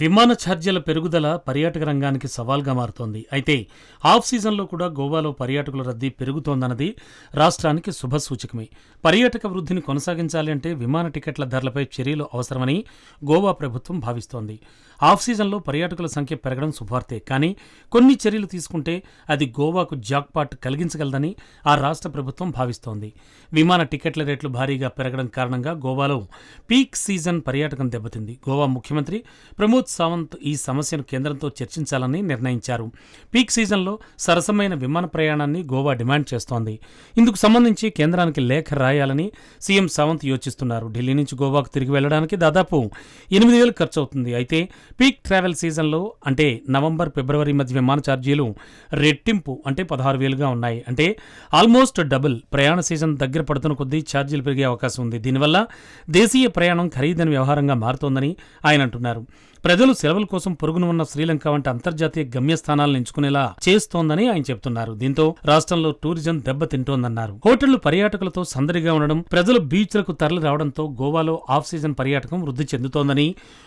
విమాన ఛార్జీల పెరుగుదల పర్యాటక రంగానికి సవాల్గా మారుతోంది. అయితే ఆఫ్ సీజన్లో కూడా గోవాలో పర్యాటకుల రద్దీ పెరుగుతోందన్నది రాష్ట్రానికి శుభసూచకమే పర్యాటక వృద్ధిని కొనసాగించాలి అంటే విమాన టికెట్ల ధరలపై చర్యలు అవసరమని గోవా ప్రభుత్వం భావిస్తోంది. ఆఫ్ సీజన్లో పర్యాటకుల సంఖ్య పెరగడం శుభార్తే. కానీ కొన్ని చర్యలు తీసుకుంటే అది గోవాకు జాక్పాట్ కలిగించగలదని ఆ రాష్ట్ర ప్రభుత్వం భావిస్తోంది. విమాన టికెట్ల రేట్లు భారీగా పెరగడం కారణంగా గోవాలో పీక్ సీజన్ పర్యాటకం దెబ్బతింది. గోవా ముఖ్యమంత్రి ప్రమోద్ సావంత్ ఈ సమస్యను కేంద్రంతో చర్చించాలని నిర్ణయించారు. పీక్ సీజన్లో సరసమైన విమాన ప్రయాణాన్ని గోవా డిమాండ్ చేస్తోంది. ఇందుకు సంబంధించి కేంద్రానికి లేఖ రాయాలని సీఎం సావంత్ యోచిస్తున్నారు. ఢిల్లీ నుంచి గోవాకు తిరిగి వెళ్ళడానికి దాదాపు ఎనిమిది వేలు ఖర్చు అవుతుంది అయితే పీక్ ట్రావెల్ సీజన్లో అంటే నవంబర్ ఫిబ్రవరి మధ్య విమాన ఛార్జీలు రెట్టింపు అంటే పదహారు వేలుగా ఉన్నాయి. అంటే ఆల్మోస్ట్ డబుల్ ప్రయాణ సీజన్ దగ్గర పడుతున్న కొద్దీ ఛార్జీలు పెరిగే అవకాశం ఉంది. దీనివల్ల దేశీయ ప్రయాణం ఖరీదైన వ్యవహారంగా మారుతోందని ఆయన అంటున్నారు. ప్రజలు సెలవుల కోసం పొరుగున ఉన్న శ్రీలంక వంటి అంతర్జాతీయ గమ్యస్థానాలను ఎంచుకునేలా చేస్తోందని ఆయన చెబుతున్నారు. దీంతో రాష్ట్రంలో టూరిజం దెబ్బతింటోందన్నారు. హోటళ్ళు పర్యాటకులతో సందడిగా ఉండడం ప్రజలు బీచ్లకు తరలి రావడంతో గోవాలో ఆఫ్ సీజన్ పర్యాటకం వృద్ధి చెందుతోందని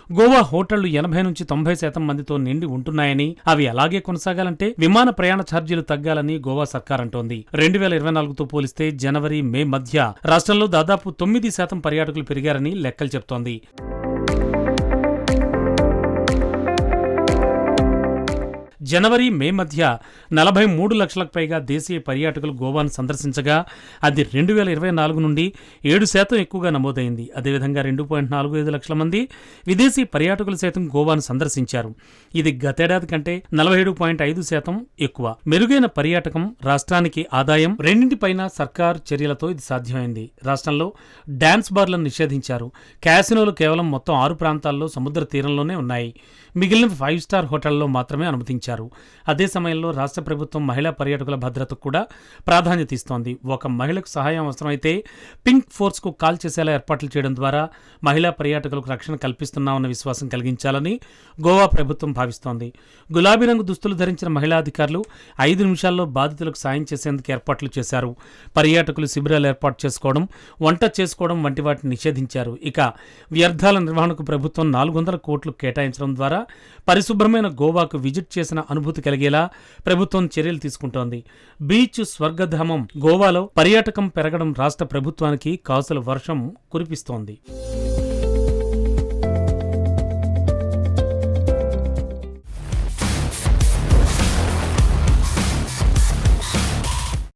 గోవా హోటళ్ళు ఎనభై నుంచి తొంభై శాతం మందితో నిండి ఉంటున్నాయని అవి అలాగే కొనసాగాలంటే విమాన ప్రయాణ ఛార్జీలు తగ్గాలని గోవా సర్కార్ అంటోంది. రెండు వేల ఇరవై నాలుగుతో పోలిస్తే జనవరి మే మధ్య రాష్ట్రంలో దాదాపు తొమ్మిది శాతం పర్యాటకులు పెరిగారని లెక్కలు చెబుతోంది జనవరి మే మధ్య నలభై మూడు లక్షలకు పైగా దేశీయ పర్యాటకులు గోవాను సందర్శించగా అది రెండు వేల ఇరవై నాలుగు నుండి ఏడు శాతం ఎక్కువగా నమోదైంది. అదేవిధంగా రెండు పాయింట్ నాలుగు ఐదు లక్షల మంది విదేశీ పర్యాటకులు సైతం గోవాను సందర్శించారు. ఇది గతేడాది కంటే నలభై ఏడు పాయింట్ ఐదు శాతం ఎక్కువ. మెరుగైన పర్యాటకం రాష్ట్రానికి ఆదాయం రెండింటిపైన సర్కార్ చర్యలతో ఇది సాధ్యమైంది. రాష్ట్రంలో డ్యాన్స్ బార్లను నిషేధించారు. క్యాసినోలు కేవలం మొత్తం ఆరు ప్రాంతాల్లో సముద్ర తీరంలోనే ఉన్నాయి. మిగిలిన ఫైవ్ స్టార్ హోటళ్ళలో మాత్రమే అనుమతించారు. అదే సమయంలో రాష్ట్ర ప్రభుత్వం మహిళా పర్యాటకుల భద్రతకు కూడా ప్రాధాన్యత ఇస్తోంది. ఒక మహిళకు సహాయం అవసరమైతే పింక్ ఫోర్స్కు కాల్ చేసేలా ఏర్పాట్లు చేయడం ద్వారా మహిళా పర్యాటకులకు రక్షణ కల్పిస్తున్నామన్న విశ్వాసం కలిగించాలని గోవా ప్రభుత్వం భావిస్తోంది. గులాబీ రంగు దుస్తులు ధరించిన మహిళా అధికారులు ఐదు నిమిషాల్లో బాధితులకు సాయం చేసేందుకు ఏర్పాట్లు చేశారు. పర్యాటకులు శిబిరాలు ఏర్పాటు చేసుకోవడం వంట చేసుకోవడం వంటి వాటిని నిషేధించారు. ఇక వ్యర్థాల నిర్వహణకు ప్రభుత్వం నాలుగు వందల కోట్లు కేటాయించడం ద్వారా పరిశుభ్రమైన గోవాకు విజిట్ చేసిన చేసిన అనుభూతి కలిగేలా ప్రభుత్వం చర్యలు తీసుకుంటోంది. బీచ్ స్వర్గధామం గోవాలో పర్యాటకం పెరగడం రాష్ట్ర ప్రభుత్వానికి కాసుల వర్షం కురిపిస్తోంది.